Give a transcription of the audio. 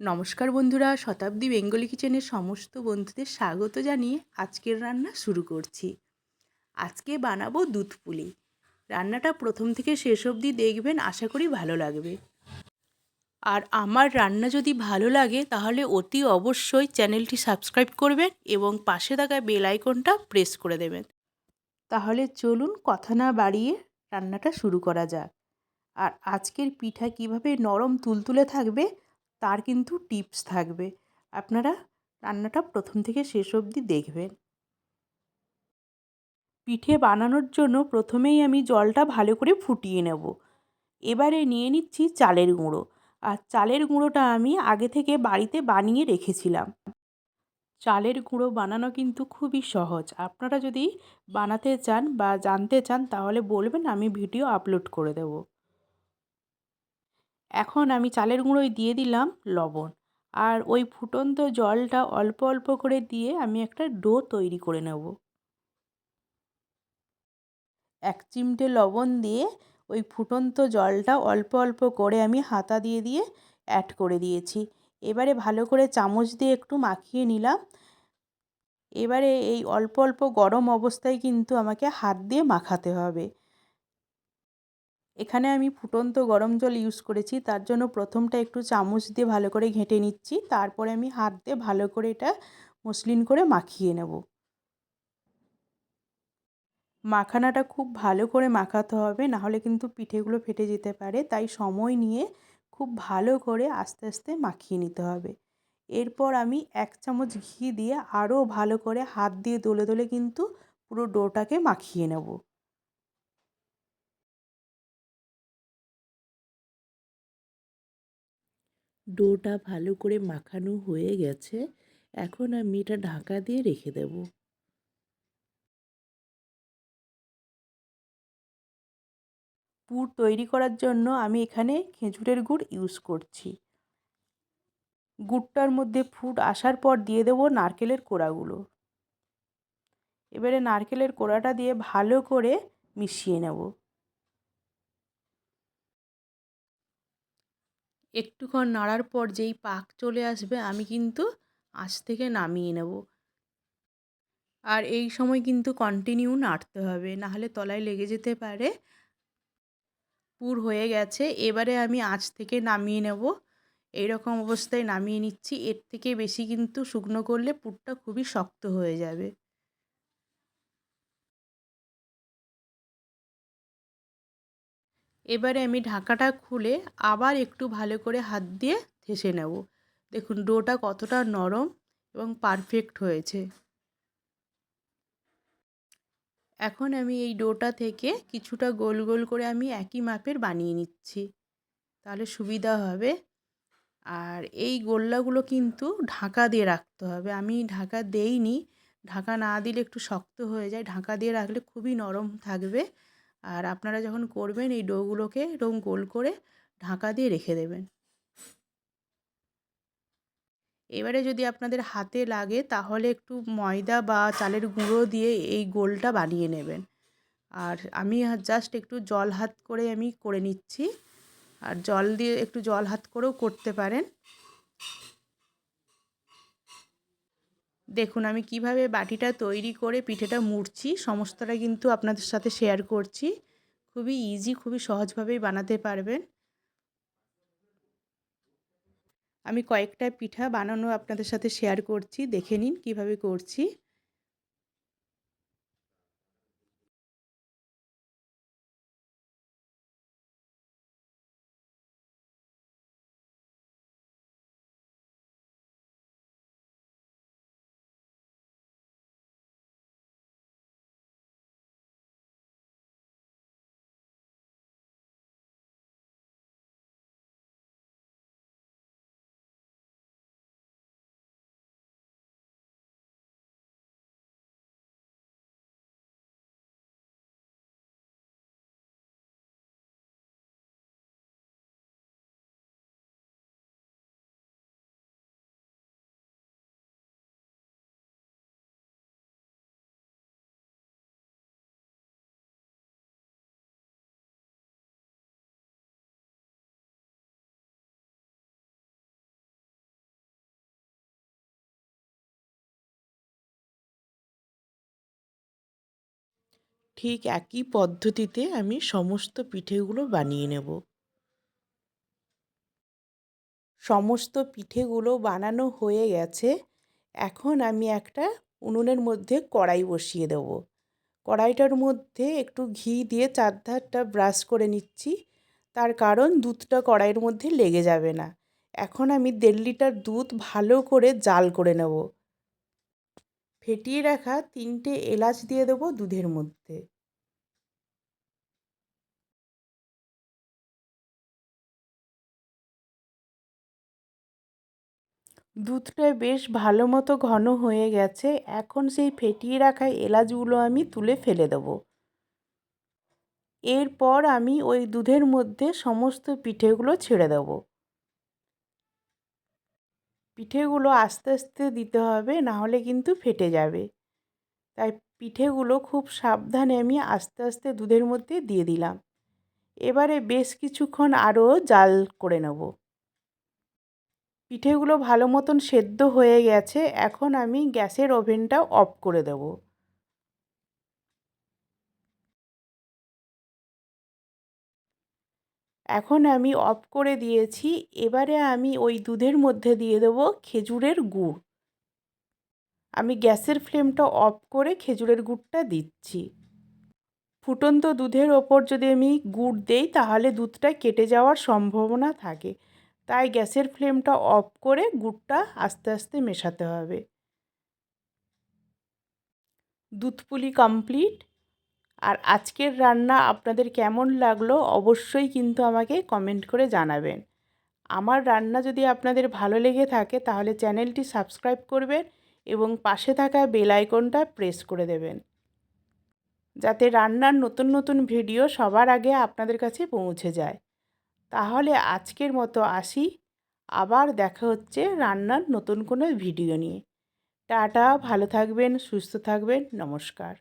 নমস্কার বন্ধুরা, শতাব্দী বেঙ্গলি কিচেনের সমস্ত বন্ধুদের স্বাগত জানিয়ে আজকের রান্না শুরু করছি। আজকে বানাবো দুধ পুলি। রান্নাটা প্রথম থেকে শেষ অবধি দেখবেন, আশা করি ভালো লাগবে। আর আমার রান্না যদি ভালো লাগে, তাহলে অতি অবশ্যই চ্যানেলটি সাবস্ক্রাইব করবেন এবং পাশে থাকা বেল আইকনটা প্রেস করে দেবেন। তাহলে চলুন কথা না বাড়িয়ে রান্নাটা শুরু করা যাক। আর আজকের পিঠা কীভাবে নরম তুলতুলে থাকবে তার কিন্তু টিপস থাকবে। আপনারা রান্নাটা প্রথম থেকে শেষ অবধি দেখবেন। পিঠে বানানোর জন্য প্রথমেই আমি জলটা ভালো করে ফুটিয়ে নেব। এবারে নিয়ে নিচ্ছি চালের গুঁড়ো। আর চালের গুঁড়োটা আমি আগে থেকে বাড়িতে বানিয়ে রেখেছিলাম। চালের গুঁড়ো বানানো কিন্তু খুবই সহজ। আপনারা যদি বানাতে চান বা জানতে চান তাহলে বলবেন, আমি ভিডিও আপলোড করে দেবো। এখন আমি চালের গুঁড়োয় দিয়ে দিলাম লবণ। আর ওই ফুটন্ত জলটা অল্প অল্প করে দিয়ে আমি একটা ডো তৈরি করে নেব। এক চিমটে লবণ দিয়ে ওই ফুটন্ত জলটা অল্প অল্প করে আমি হাতা দিয়ে দিয়ে অ্যাড করে দিয়েছি। এবারে ভালো করে চামচ দিয়ে একটু মাখিয়ে নিলাম। এবারে এই অল্প অল্প গরম অবস্থায় কিন্তু আমাকে হাত দিয়ে মাখাতে হবে। এখানে আমি ফুটন্ত গরম জল ইউজ করেছি, তার জন্য প্রথমটা একটু চামচ দিয়ে ভালো করে ঘেঁটে নিচ্ছি, তারপরে আমি হাত দিয়ে ভালো করে এটা মসলিন করে মাখিয়ে নেব। মাখানাটা খুব ভালো করে মাখাতে হবে নাহলে কিন্তু পিঠেগুলো ফেটে যেতে পারে, তাই সময় নিয়ে খুব ভালো করে আস্তে আস্তে মাখিয়ে নিতে হবে। এরপর আমি এক চামচ ঘি দিয়ে আরও ভালো করে হাত দিয়ে দোলে দোলে কিন্তু পুরো ডোটাকে মাখিয়ে নেব। ডোটা ভালো করে মাখানো হয়ে গেছে, এখন আমি এটা ঢাকা দিয়ে রেখে দেব। পুর তৈরি করার জন্য আমি এখানে খেজুরের গুড় ইউজ করছি। গুড়টার মধ্যে ফুট আসার পর দিয়ে দেবো নারকেলের কোড়াগুলো। এবারে নারকেলের কোড়াটা দিয়ে ভালো করে মিশিয়ে নেব। একটুক্ষণ নাড়ার পর যেই পাক চলে আসবে, আমি কিন্তু আঁচ থেকে নামিয়ে নেব। আর এই সময় কিন্তু কন্টিনিউ নাড়তে হবে, নাহলে তলায় লেগে যেতে পারে। পুর হয়ে গেছে, এবারে আমি আঁচ থেকে নামিয়ে নেব। এইরকম অবস্থায় নামিয়ে নিচ্ছি, এর থেকে বেশি কিন্তু শুকনো করলে পুরটা খুবই শক্ত হয়ে যাবে। এবারে আমি ঢাকাটা খুলে আবার একটু ভালো করে হাত দিয়ে থেসে নেব। দেখুন, ডোটা কতটা নরম এবং পারফেক্ট হয়েছে। এখন আমি এই ডোটা থেকে কিছুটা গোল গোল করে আমি একই মাপের বানিয়ে নিচ্ছি। তাহলে সুবিধা হবে। আর এই গোল্লাগুলো কিন্তু ঢাকা দিয়ে রাখতে হবে। আমি ঢাকা দেইনি। ঢাকা না দিলে একটু শক্ত হয়ে যায়। ঢাকা দিয়ে রাখলে খুবই নরম থাকবে। আর আপনারা যখন করবেন, এই ডোগুলোকে এরকম গোল করে ঢাকা দিয়ে রেখে দেবেন। এবারে যদি আপনাদের হাতে লাগে, তাহলে একটু ময়দা বা চালের গুঁড়ো দিয়ে এই গোলটা বানিয়ে নেবেন। আর আমি জাস্ট একটু জল হাত করে আমি করে নিচ্ছি। আর জল দিয়ে একটু জল হাত করেও করতে পারেন। দেখুন, আমি কীভাবে বাটিটা তৈরি করে পিঠেটা মুড়ছি সমস্তটা কিন্তু আপনাদের সাথে শেয়ার করছি। খুবই ইজি খুবই সহজভাবেই বানাতে পারবেন। আমি কয়েকটা পিঠা বানানো আপনাদের সাথে শেয়ার করছি, দেখে নিন কীভাবে করছি। ঠিক একই পদ্ধতিতে আমি সমস্ত পিঠেগুলো বানিয়ে নেব। সমস্ত পিঠেগুলো বানানো হয়ে গেছে। এখন আমি একটা উনুনের মধ্যে কড়াই বসিয়ে দেব। কড়াইটার মধ্যে একটু ঘি দিয়ে চারধারটা ব্রাশ করে নিচ্ছি। তার কারণ দুধটা কড়াইয়ের মধ্যে লেগে যাবে না। এখন আমি দেড় লিটার দুধ ভালো করে জাল করে নেব। ফেটিয়ে রাখা তিনটে এলাচ দিয়ে দেবো দুধের মধ্যে। দুধটা বেশ ভালো মতো ঘন হয়ে গেছে। এখন সেই ফেটিয়ে রাখা এলাচগুলো আমি তুলে ফেলে দেব। এরপর আমি ওই দুধের মধ্যে সমস্ত পিঠেগুলো ছেড়ে দেব। পিঠেগুলো আস্তে আস্তে দিতে হবে না হলে কিন্তু ফেটে যাবে। তাই পিঠেগুলো খুব সাবধানে আমি আস্তে আস্তে দুধের মধ্যে দিয়ে দিলাম। এবারে বেশ কিছুক্ষণ আরও জাল করে নেব। পিঠেগুলো ভালো মতন সেদ্ধ হয়ে গেছে, এখন আমি গ্যাসের ওভেনটা অফ করে দেব। এখন আমি অফ করে দিয়েছি, এবারে আমি ওই দুধের মধ্যে দিয়ে দেব খেজুরের গুড়। আমি গ্যাসের ফ্লেমটা অফ করে খেজুরের গুড়টা দিচ্ছি। ফুটন্ত দুধের ওপর যদি আমি গুড় দেই, তাহলে দুধটা কেটে যাওয়ার সম্ভাবনা থাকে। তাই গ্যাসের ফ্লেমটা অফ করে গুড়টা আস্তে আস্তে মেশাতে হবে। দুধ পুলি কমপ্লিট। আর আজকের রান্না আপনাদের কেমন লাগল অবশ্যই কিন্তু আমাকে কমেন্ট করে জানাবেন। আমার রান্না যদি আপনাদের ভালো লেগে থাকে তাহলে চ্যানেলটি সাবস্ক্রাইব করবেন এবং পাশে থাকা বেল আইকনটা প্রেস করে দেবেন। যাতে রান্নার নতুন নতুন ভিডিও সবার আগে আপনাদের কাছে পৌঁছে যায়। তাহলে আজকের মতো আসি। আবার দেখা হচ্ছে রান্নার নতুন কোনো ভিডিও নিয়ে। টাটা, ভালো থাকবেন, সুস্থ থাকবেন, নমস্কার।